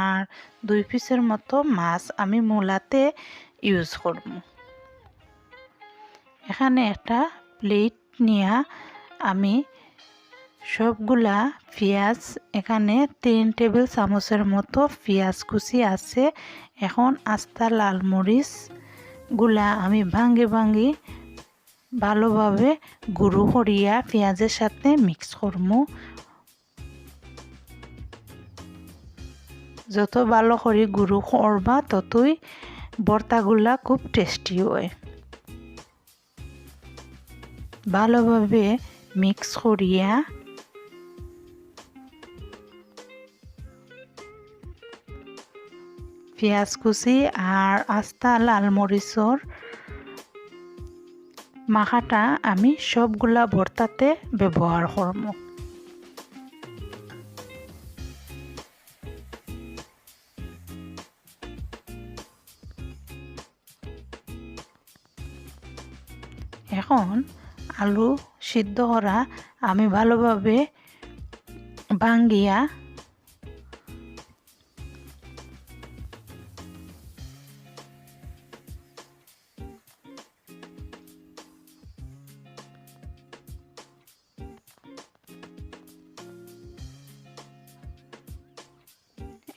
আর দুই পিসের মতো মাছ আমি মূলাতে ইউজ করব। এখানে একটা প্লেট নিয়ে আমি সবগুলা পেঁয়াজ, এখানে তিন টেবিল চামচের মতো পেঁয়াজ কুচি আছে। এখন আস্তা লাল মরিচগুলা আমি ভাঙ্গি ভাঙ্গি ভালোভাবে গুঁড়ো করিয়া পেঁয়াজের সাথে মিক্স করব। যত ভালো করে গুঁড়ো করবা ততই ভর্তাগুলা খুব টেস্টি হয়। ভালোভাবে মিক্স করিয়া পেঁয়াজ কুচি আর আস্তা লাল মরিচর মাখাটা আমি সবগুলা ভর্তাতে ব্যবহার করব এখন আলু সিদ্ধ করা আমি ভালোভাবে ভাঙ্গিয়া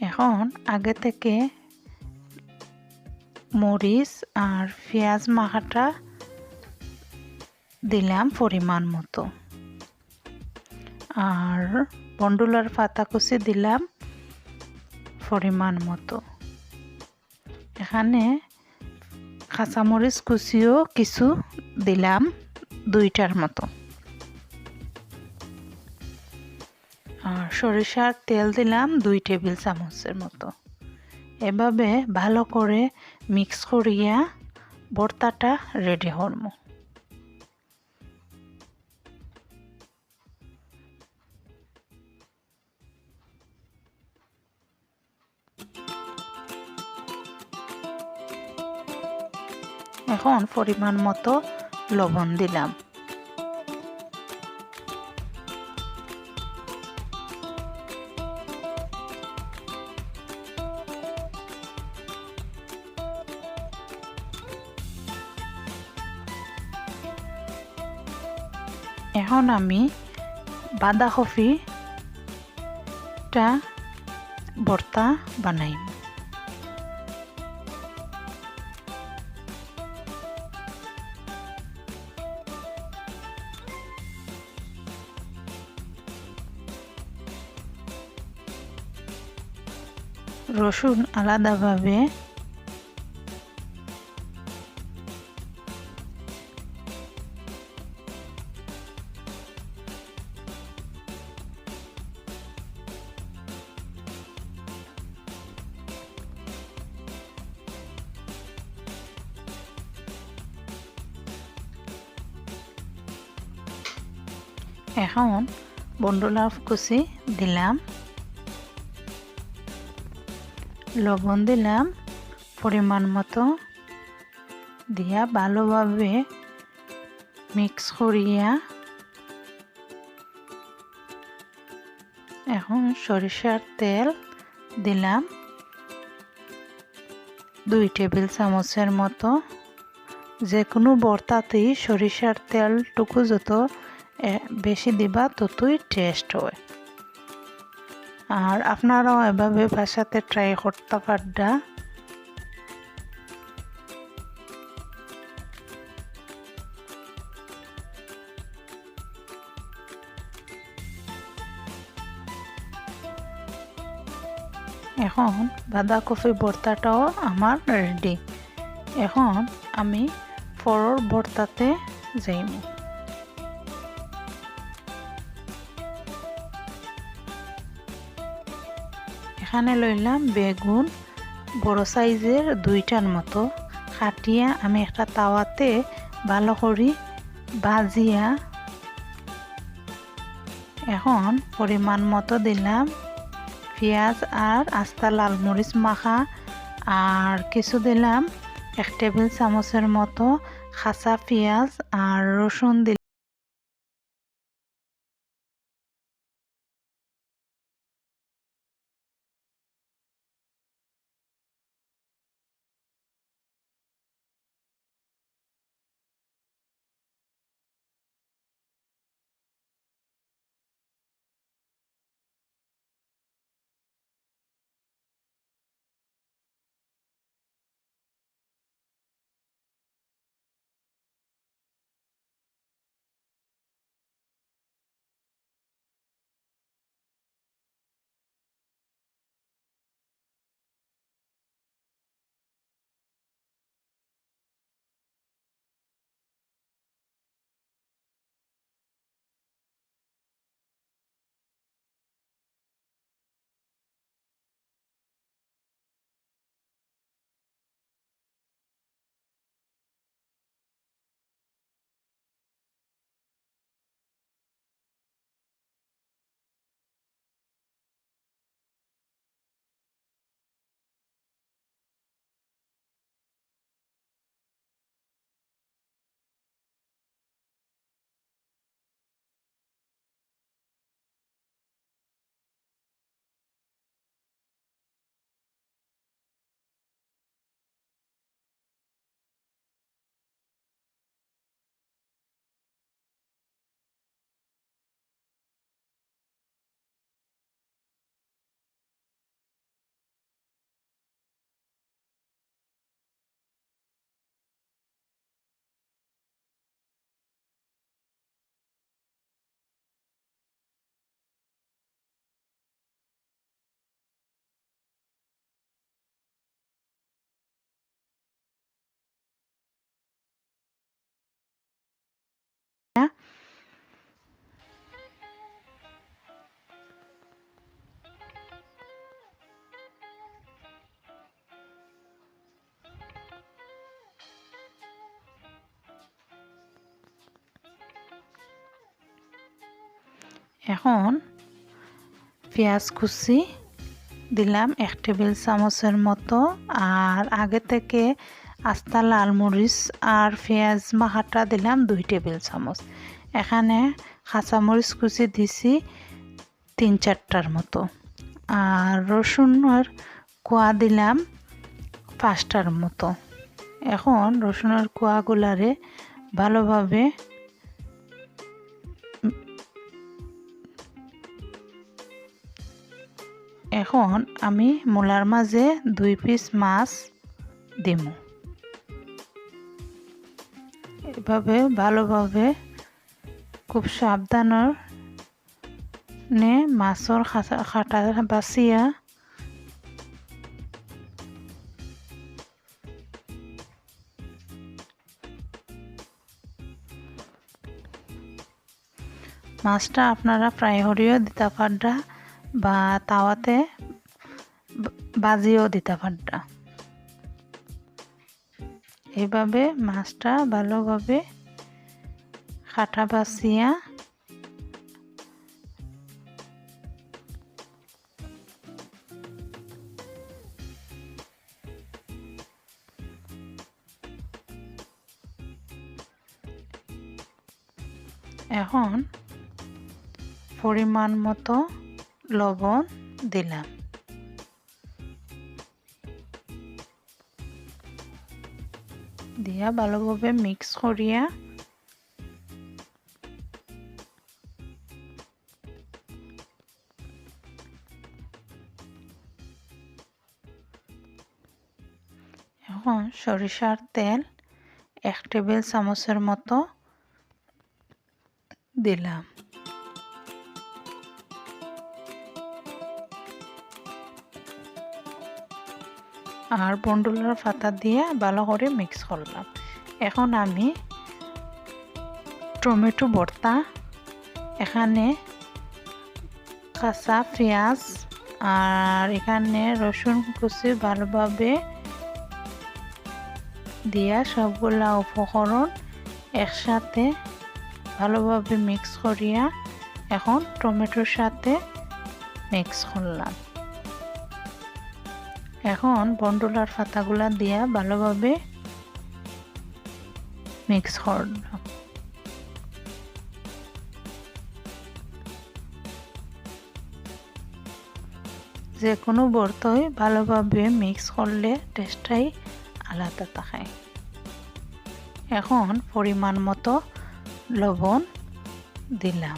এখন আগে থেকে মরিচ আর পেঁয়াজ মাখাটা দিলাম পরিমাণ মতো। আর বন্ডুলার পাতা কুচি দিলাম পরিমাণ মতো। এখানে কাঁচামরিচ কুচিও কিছু দিলাম দুইটার মতো। আর সরিষার তেল দিলাম দুই টেবিল চামচের মতো। এভাবে ভালো করে মিক্স করিয়া ভর্তাটা রেডি করব এখন পরিমাণ মতো লবণ দিলাম। এখন আমি বাঁধাকপিটা ভর্তা বানাইম রসুন আলাদাভাবে এখন বন্ডলার কুচি দিলাম। লবণ দিলাম পরিমাণ মতো। দিয়া ভালোভাবে মিক্স করিয়া এখন সরিষার তেল দিলাম। দুই টেবিল চামচের মতো। যে কোনো বর্তাতেই সরিষার তেলটুকু যত বেশি দিবা ততই টেস্ট হয়। আর আপনারাও এভাবে বাসাতে ট্রাই করতে পারডা এখন বাঁধাকপি ভর্তাটাও আমার রেডি এখন আমি পরর ভর্তাতে যাইব এখানে লইলাম বেগুন, বড় সাইজের দুইটার মতো। কাটিয়া আমি একটা তাওয়াতে ভালো করি ভাজিয়া এখন পরিমাণ মতো দিলাম। পেঁয়াজ আর আস্তা লাল মরিচ মাখা আর কিছু দিলাম। এক টেবিল চামচের মতো খাসা পেঁয়াজ আর রসুন দিলাম। এখন পেঁয়াজ কুচি দিলাম এক টেবিল চামচের মতো। আর আগে থেকে আস্তা লাল মরিচ আর পেঁয়াজ মাখাটা দিলাম দুই টেবিল চামচ। এখানে কাঁচামরিচ কুচি দিছি তিন চারটার মতো। আর রসুনের কোয়া দিলাম পাঁচটার মতো। এখন রসুনের কোয়াগুলারে ভালোভাবে এখন আমি মূলার মাঝে দুই পিস মাছ দিম। এভাবে ভালোভাবে খুব সাবধানের নে মাছৰ খাটা বাচিয়া মাছটা আপনারা ফ্রাই করিও দিতে পারডা বা তাওয়াতে বাজিও দিতে পারডা এইভাবে মাছটা ভালোভাবে খাটা বাছিয়া এখন পরিমাণ মতো লবণ দিলাম। দিয়া ভালোভাবে মিক্স করিয়া এখন সরিষার তেল এক টেবিল চামচের মতো দিলাম। আর বন্ডুলার পাতা দিয়ে ভালো করে মিক্স করলাম এখন আমি টমেটো ভর্তা এখানে কাঁচা পেঁয়াজ আর এখানে রসুন কুচি ভালোভাবে দিয়া সবগুলা উপকরণ একসাথে ভালোভাবে মিক্স করিয়া এখন টমেটোর সাথে মিক্স করলাম। এখন বন্ডলার পাতাগুলা দিয়া ভালোভাবে মিক্স করলাম যে কোনো বর্তই ভালোভাবে মিক্স করলে টেস্টটাই আলাদা থাকে। এখন পরিমাণ মতো লবণ দিলাম।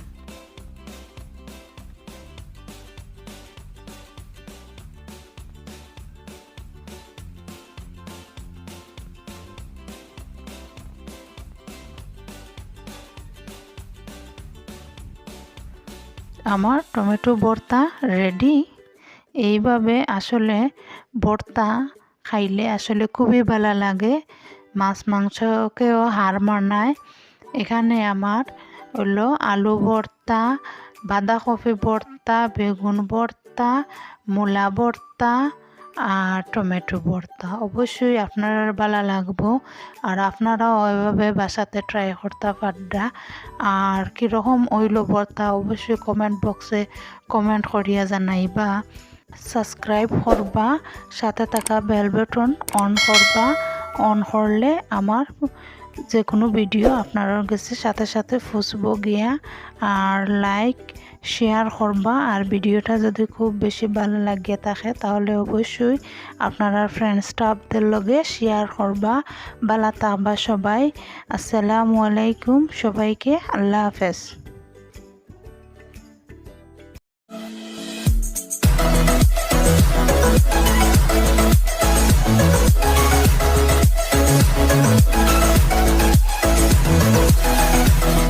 আমার টমেটো ভর্তা রেডি এইভাবে আসলে ভর্তা খাইলে আসলে খুবই ভালো লাগে। মাছ মাংসকেও হার মানায়। এখানে আমার হলো আলু ভর্তা, বাঁধাকপি ভর্তা, বেগুন ভর্তা, মূলা ভর্তা আর টমেটো ভর্তা। অবশ্যই আপনার ভালো লাগবো। আর আপনারাও ওইভাবে বাসাতে ট্রাই করতে পারডা আর কীরকম ওইল ভর্তা, অবশ্যই কমেন্ট বক্সে কমেন্ট করিয়া জানাইবা। সাবস্ক্রাইব করবা, সাথে থাকা বেল বেটন অন করবা। অন করলে আমার যে কোনো ভিডিও আপনার কাছে সাথে সাথে ফুসবো, গিয়া, আর লাইক শেয়ার করবা। আর ভিডিওটা যদি খুব বেশি ভালো লাগিয়ে থাকে, তাহলে অবশ্যই আপনারা ফ্রেন্ড স্টাফদের লগে শেয়ার করবা। বালা থাকবা সবাই। আসসালামু আলাইকুম সবাইকে। আল্লাহ হাফেজ।